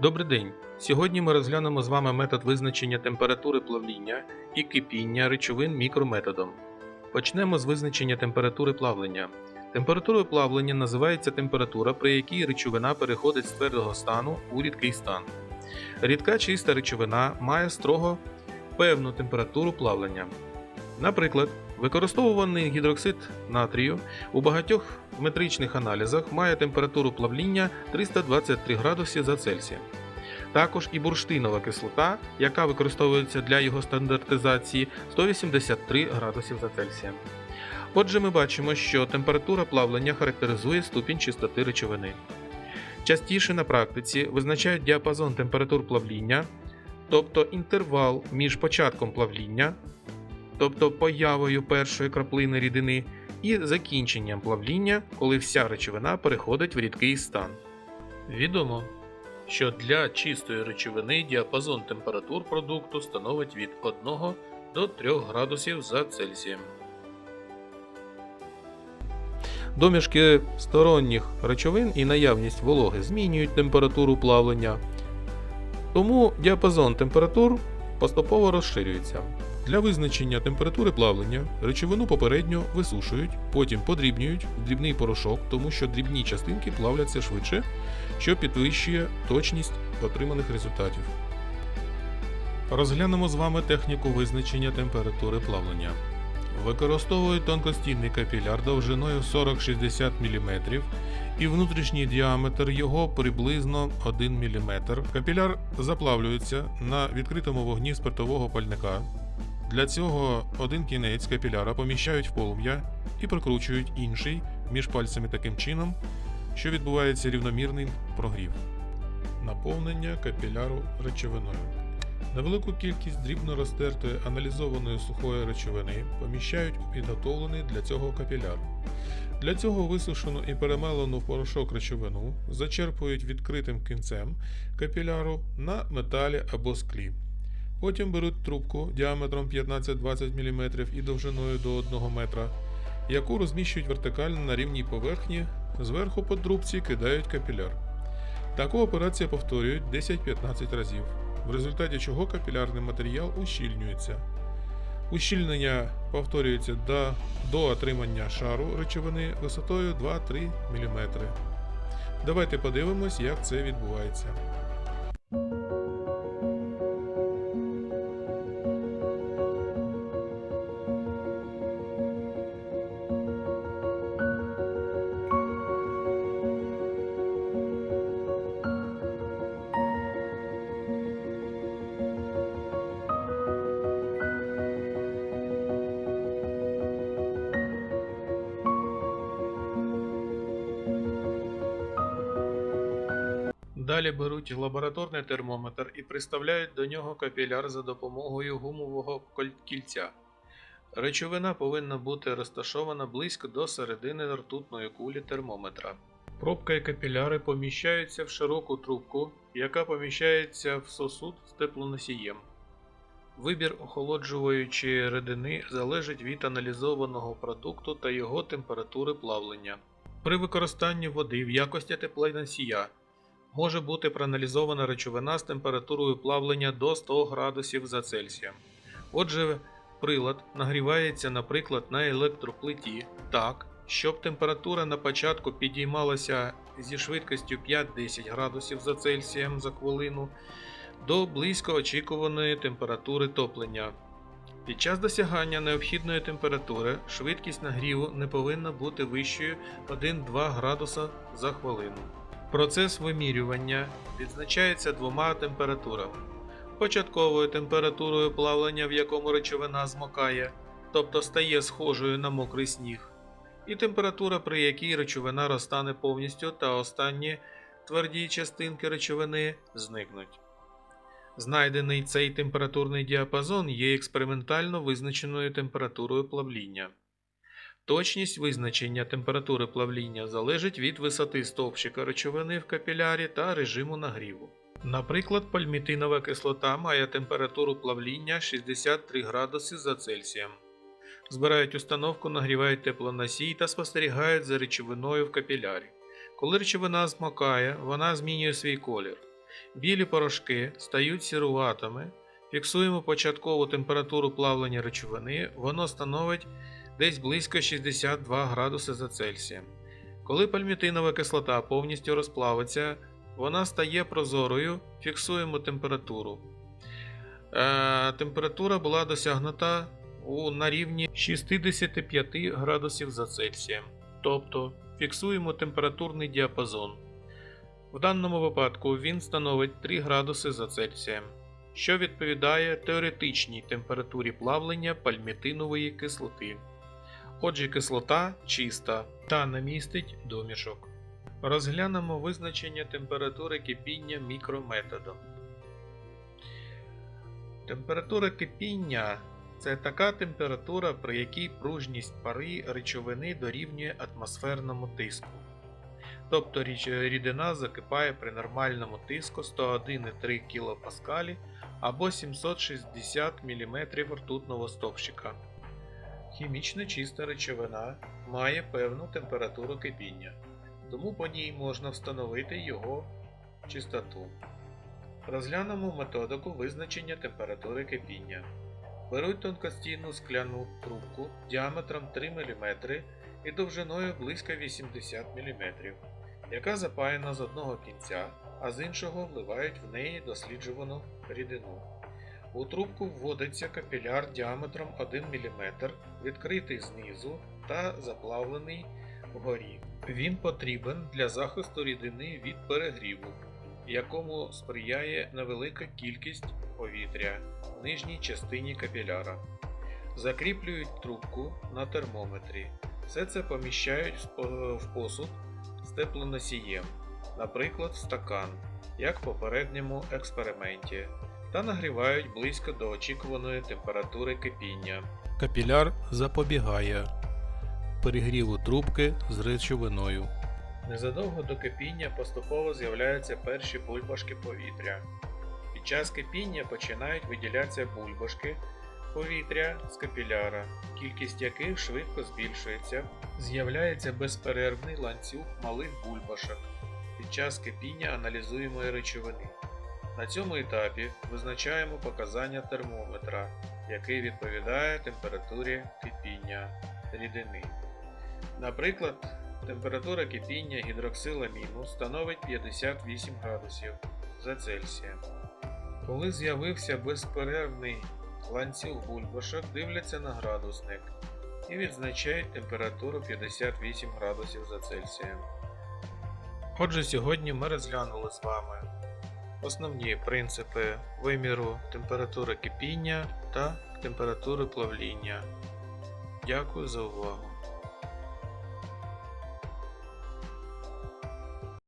Добрий день! Сьогодні ми розглянемо з вами метод визначення температури плавління і кипіння речовин мікрометодом. Почнемо з визначення температури плавлення. Температурою плавлення називається температура, при якій речовина переходить з твердого стану у рідкий стан. Рідка чиста речовина має строго певну температуру плавлення. Наприклад, використовуваний гідроксид натрію у багатьох метричних аналізах має температуру плавління 323 градуси за Цельсієм. Також і бурштинова кислота, яка використовується для його стандартизації 183 градусів за Цельсієм. Отже, ми бачимо, що температура плавлення характеризує ступінь чистоти речовини. Частіше на практиці визначають діапазон температур плавління, тобто інтервал між початком плавління, тобто появою першої краплини рідини, і закінченням плавління, коли вся речовина переходить в рідкий стан. Відомо, що для чистої речовини діапазон температур продукту становить від 1 до 3 градусів за Цельсієм. Домішки сторонніх речовин і наявність вологи змінюють температуру плавлення, тому діапазон температур поступово розширюється. Для визначення температури плавлення речовину попередньо висушують, потім подрібнюють в дрібний порошок, тому що дрібні частинки плавляться швидше, що підвищує точність отриманих результатів. Розглянемо з вами техніку визначення температури плавлення. Використовують тонкостінний капіляр довжиною 40-60 мм і внутрішній діаметр його приблизно 1 мм. Капіляр заплавлюється на відкритому вогні спиртового пальника. Для цього один кінець капіляра поміщають в полум'я і прикручують інший між пальцями таким чином, що відбувається рівномірний прогрів. Наповнення капіляру речовиною. Невелику кількість дрібно розтертої аналізованої сухої речовини поміщають у підготовлений для цього капіляр. Для цього висушену і перемелену в порошок речовину зачерпують відкритим кінцем капіляру на металі або склі. Потім беруть трубку діаметром 15-20 мм і довжиною до 1 метра, яку розміщують вертикально на рівній поверхні, зверху по трубці кидають капіляр. Таку операцію повторюють 10-15 разів, в результаті чого капілярний матеріал ущільнюється. Ущільнення повторюється до, до отримання шару речовини висотою 2-3 мм. Давайте подивимось, як це відбувається. Далі беруть лабораторний термометр і приставляють до нього капіляр за допомогою гумового кільця. Речовина повинна бути розташована близько до середини ртутної кулі термометра. Пробка і капіляри поміщаються в широку трубку, яка поміщається в сосуд з теплоносієм. Вибір охолоджуючої рідини залежить від аналізованого продукту та його температури плавлення. При використанні води в якості теплоносія може бути проаналізована речовина з температурою плавлення до 100 градусів за Цельсієм. Отже, прилад нагрівається, наприклад, на електроплиті так, щоб температура на початку підіймалася зі швидкістю 5-10 градусів за Цельсієм за хвилину до близько очікуваної температури топлення. Під час досягання необхідної температури швидкість нагріву не повинна бути вищою 1-2 градуса за хвилину. Процес вимірювання відзначається двома температурами: початковою температурою плавлення, в якому речовина змокає, тобто стає схожою на мокрий сніг, і температура, при якій речовина розтане повністю та останні тверді частинки речовини зникнуть. Знайдений цей температурний діапазон є експериментально визначеною температурою плавління. Точність визначення температури плавління залежить від висоти стовпчика речовини в капілярі та режиму нагріву. Наприклад, пальмітинова кислота має температуру плавління 63 градуси за Цельсієм. Збирають установку, нагрівають теплоносій та спостерігають за речовиною в капілярі. Коли речовина змокає, вона змінює свій колір. Білі порошки стають сіруватими. Фіксуємо початкову температуру плавлення речовини, воно становить десь близько 62 градуси за Цельсієм. Коли пальмітинова кислота повністю розплавиться, вона стає прозорою, фіксуємо температуру. Е, температура була досягнута у, на рівні 65 градусів за Цельсієм. Тобто фіксуємо температурний діапазон. В даному випадку він становить 3 градуси за Цельсієм, що відповідає теоретичній температурі плавлення пальмітинової кислоти. Отже, кислота чиста та не містить домішок. Розглянемо визначення температури кипіння мікрометодом. Температура кипіння це така температура, при якій пружність пари речовини дорівнює атмосферному тиску. Тобто рідина закипає при нормальному тиску 101,3 кПа або 760 мм ртутного стовпчика. Хімічно чиста речовина має певну температуру кипіння, тому по ній можна встановити його чистоту. Розглянемо методику визначення температури кипіння. Беруть тонкостійну скляну трубку діаметром 3 мм і довжиною близько 80 мм, яка запаяна з одного кінця, а з іншого вливають в неї досліджувану рідину. У трубку вводиться капіляр діаметром 1 мм, відкритий знизу та заплавлений вгорі. Він потрібен для захисту рідини від перегріву, якому сприяє невелика кількість повітря в нижній частині капіляра. Закріплюють трубку на термометрі. Все це поміщають в посуд з теплоносієм, наприклад, стакан, як в попередньому експерименті, та нагрівають близько до очікуваної температури кипіння. Капіляр запобігає перегріву трубки з речовиною. Незадовго до кипіння поступово з'являються перші бульбашки повітря. Під час кипіння починають виділятися бульбашки повітря з капіляра, кількість яких швидко збільшується. З'являється безперервний ланцюг малих бульбашок під час кипіння аналізуємої речовини. На цьому етапі визначаємо показання термометра, який відповідає температурі кипіння рідини. Наприклад, температура кипіння гідроксиламіну становить 58 градусів за Цельсієм. Коли з'явився безперервний ланцюг бульбашок, дивляться на градусник і відзначають температуру 58 градусів за Цельсієм. Отже, сьогодні ми розглянули з вами основні принципи виміру температури кипіння та температури плавління. Дякую за увагу!